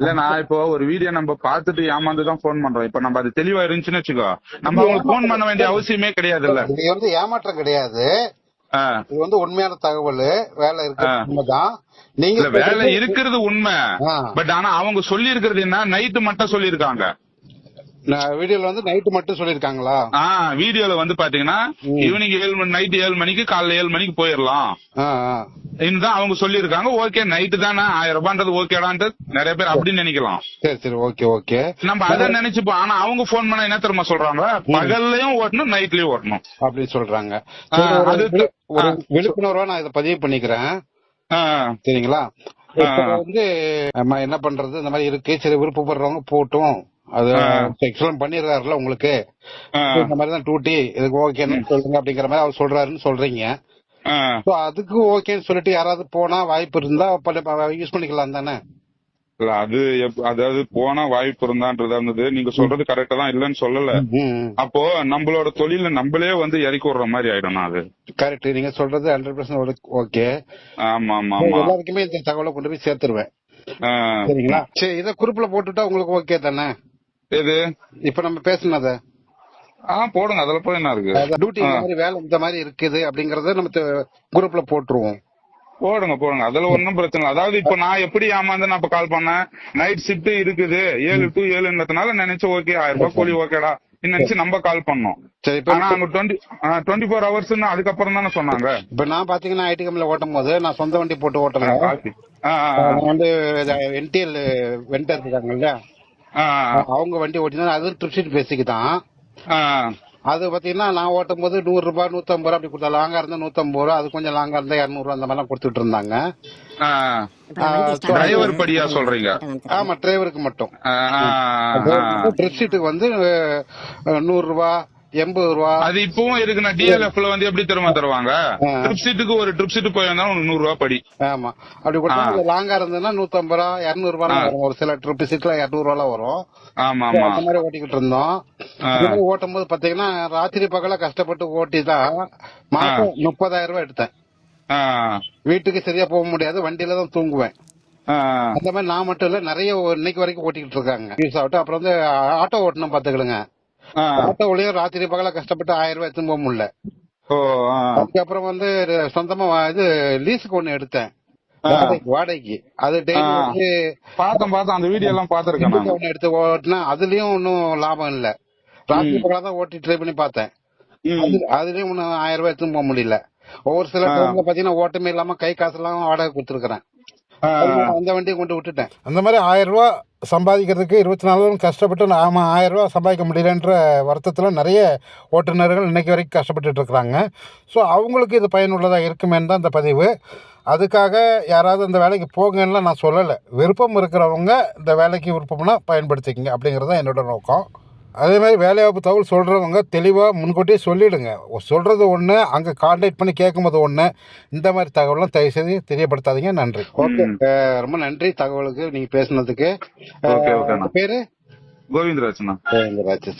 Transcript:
இல்ல நான் இப்போ ஒரு வீடியோ நம்ம பார்த்துட்டு ஏமாந்து தான் ஃபோன் பண்றோம். இப்ப நம்ம அது தெளிவா இருந்துச்சுன்னு வச்சுக்கோ. நம்ம அவங்களுக்கு ஃபோன் பண்ண வேண்டிய அவசியமே கிடையாது இல்ல இது வந்து ஏமாற்றம் கிடையாது. இது வந்து உண்மையான தகவல். வேலை இருக்கு. உண்மைதான். நீங்க வேலை இருக்கிறது உண்மை. பட் ஆனா அவங்க சொல்லி இருக்கிறது என்ன? நைட்டு மட்டும் சொல்லியிருக்காங்க. வீடியோல வந்து நைட்டு மட்டும் சொல்லிருக்காங்களா ஆ வீடியோல வந்து பாத்தீங்கன்னா. ஈவினிங் ஏழு மணி நைட் ஏழு மணிக்கு காலைல ஏழு மணிக்கு போயிடலாம் இதுதான் அவங்க சொல்லியிருக்காங்க ஓகே நைட்டு தானே ஆயிரம் ரூபான்றது ஓகேடான்ட்டு நிறைய பேர் அப்படின்னு நினைக்கலாம். சரி சரி ஓகே ஓகே. நம்ம அதை நினைச்சுப்போம். ஆனா அவங்க போன் பண்ண என்ன தெரியுமா சொல்றாங்க? பகல்லையும் ஓட்டணும் நைட்லயும் ஓட்டணும். அப்படின்னு சொல்றாங்க. ஒரு அது-. விழிப்புணர்வா நான் இதை பதிவு பண்ணிக்கிறேன். சரிங்களா? வந்து நம்ம என்ன பண்றது? இந்த மாதிரி இருக்கு. சரி விருப்பப்படுறவங்க போட்டும். அது ஆ. எக்ஸலம் பண்ணிருக்காருல்ல உங்களுக்கு. இந்த மாதிரி தான் டூட்டி இதுக்கு ஓகேன்னு சொல்லுங்க அப்படிங்கிற மாதிரி அவர் சொல்றாருன்னு சொல்றீங்க. So, அதுக்கு ஓகேன்னு சொல்லிட்டு யாராவது போனா வாய்ப்பு இருந்தா யூஸ் பண்ணிக்கலாம் தானே? இல்ல அது அதாவது போனா வாய்ப்பு இருந்தான்றது இருந்தது. நீங்க சொல்றது கரெக்டா தான் இல்லன்னு சொல்லல. அப்போ நம்மளோட தொழில நம்மளே வந்து இறக்கி விடுற மாதிரி ஆயிடும் அது. கரெக்ட் நீங்க சொல்றது ஹண்ட்ரட் பர்சன்ட் ஓகே ஆமா ஆமா எல்லாருக்குமே இந்த தகவலை கொண்டு போய் சேர்த்துருவேன். சரிங்களா? சரி இத குரூப்ல போட்டுட்டா உங்களுக்கு ஓகே தானே? எது? இப்ப நம்ம பேசுனத ஆ போடுங்க. அதுல போய் என்ன இருக்கு? டியூட்டி இந்த மாதிரி வேலை இந்த மாதிரி இருக்குது அப்படிங்கறத நம்ம குரூப்ல போட்டுருவோம். போடுங்க போடுங்க. அதுல ஒன்னும் பிரச்சனை இல்ல. அதாவது இப்ப நான் எப்படி ஏமாந்து நான் இப்ப கால் பண்ணேன். நைட் ஷிஃப்ட் இருக்குது. ஏழு டு ஏழுன்றதுனால நினைச்சு ஓகே ஆயிரம் ரூபாய் கூலி ஓகேடா நினைச்சு நம்ம கால் பண்ணோம். சரி இப்ப ஆனா அங்க டுவெண்ட்டி டுவெண்ட்டி ஃபோர் ஹவர்ஸ் அதுக்கப்புறம் தானே சொன்னாங்க. இப்ப நான் பாத்தீங்கன்னா ஐடி கம்பெனில ஓட்டும் போது நான் சொந்த வண்டி போட்டு ஓட்டுறேன். நான் வந்து என்டிஎல் வெண்டர் இருக்காங்கல்ல. அவங்க வண்டி ஓட்டினா அது ட்ரிப் ஷீட் பேசிக்கு தான். அது பாத்தீங்கன்னா நான் ஓட்டும் போது நூறு ரூபாய் நூத்தம்பது ரூபா அப்படி கொடுத்தா லாங்கா இருந்தா நூத்தம்பது ரூபா அது கொஞ்சம் லாங்கா இருந்தா இருநூறு ரூபா அந்த மாதிரிலாம் கொடுத்துட்டு இருந்தாங்க. டிரைவர் படியா சொல்றீங்க? ஆமா டிரைவருக்கு மட்டும். ஷீட்டுக்கு வந்து நூறு ரூபா எண்பது ரூபா. அது இப்பவும் இருக்குண்ணா டிஎல்எஃப்ல வந்து எப்படி திரும்ப தருவாங்க. ட்ரிப் சீட்டுக்கு ஒரு ட்ரிப் சீட்டு போய் வந்தா உனக்கு நூறு ரூபாய் படி. ஆமா. அப்படி கொடுத்தா லாங்கா இருந்ததுன்னா நூத்தம்பது ரூபா இருநூறு ரூபாய் வரும். ஒரு சில ட்ரிப் சீட்ல இருநூறு ரூபாய் வரும். ஆமா ஆமா. அந்த மாதிரி ஓட்டிக்கிட்டு இருந்தோம். ஓட்டும் போது பாத்தீங்கன்னா ராத்திரி பகல கஷ்டப்பட்டு ஓட்டி தான் மாசம் முப்பதாயிரம் ரூபாய் எடுத்தேன். வீட்டுக்கு சரியா போக முடியாது. வண்டியில தான் தூங்குவேன். அந்த மாதிரி நான் மட்டும் இல்ல நிறைய இன்னைக்கு வரைக்கும் ஓட்டிக்கிட்டு இருக்காங்க. யூஸ் ஆகட்டும். அப்புறம் வந்து ஆட்டோ ஓட்டணும் பாத்துக்கிடுங்க ஆ. ஆட்டோவிலயும் ராத்திரி பகல கஷ்டப்பட்டு ஆயிரம் ரூபாய் எடுத்துன்னு போக முடியல. அதுக்கப்புறம் வந்து சொந்தமா இது லீஸுக்கு ஒண்ணு எடுத்தேன். வாடகைக்கு- அது டெய்லி. வந்து பார்த்தேன் பார்த்தேன். அந்த வீடியோ எல்லாம் பாத்திருக்கேன் ஒண்ணு எடுத்து ஓட்டினா அதுலயும் ஒன்னும் லாபம் இல்ல. ராத்திரி பகலா தான் ஓட்டி ட்ரை பண்ணி பார்த்தேன். அதுலயும் ஒன்னும் ஆயிரம் ரூபாய் எடுத்துன்னு போக முடியல. ஒவ்வொரு சில டைம்ல பாத்தீங்கன்னா ஓட்டமே இல்லாம கை காசு எல்லாம் வாடகை கொடுத்துருக்கேன். அந்த வண்டியை கொண்டு விட்டுட்டேன். அந்த மாதிரி ஆயிரம் ரூபா சம்பாதிக்கிறதுக்கு இருபத்தி நாலு கஷ்டப்பட்டு நாம ஆயிரம் ரூபா சம்பாதிக்க முடியலன்ற வருத்தத்தில் நிறைய ஓட்டுநர்கள் இன்னைக்கு வரைக்கும் கஷ்டப்பட்டுட்டு இருக்கிறாங்க. ஸோ அவங்களுக்கு இது பயனுள்ளதாக இருக்குமேன்னு தான் இந்த பதிவு. அதுக்காக யாராவது இந்த வேலைக்கு போங்கன்னு நான் சொல்லலை. விருப்பம் இருக்கிறவங்க இந்த வேலைக்கு விருப்பம்னா பயன்படுத்திக்கங்க அப்படிங்கிறது தான் என்னோட நோக்கம். அதே மாதிரி வேலைவாய்ப்பு தகவல் சொல்கிறவங்க தெளிவாக முன்கூட்டியே சொல்லிவிடுங்க சொல்கிறது ஒன்று அங்கே கான்டாக்ட் பண்ணி கேட்கும்போது ஒன்று இந்த மாதிரி தகவலாம் தயவுசெய்து தெரியப்படுத்தாதீங்க. நன்றி. ஓகே. ரொம்ப நன்றி தகவலுக்கு நீங்க பேசுனதுக்கு. ஓகே, ஓகேண்ணா. உங்க பேரு? கோவிந்தராஜ்ண்ணா கோவிந்தராஜ். சரி.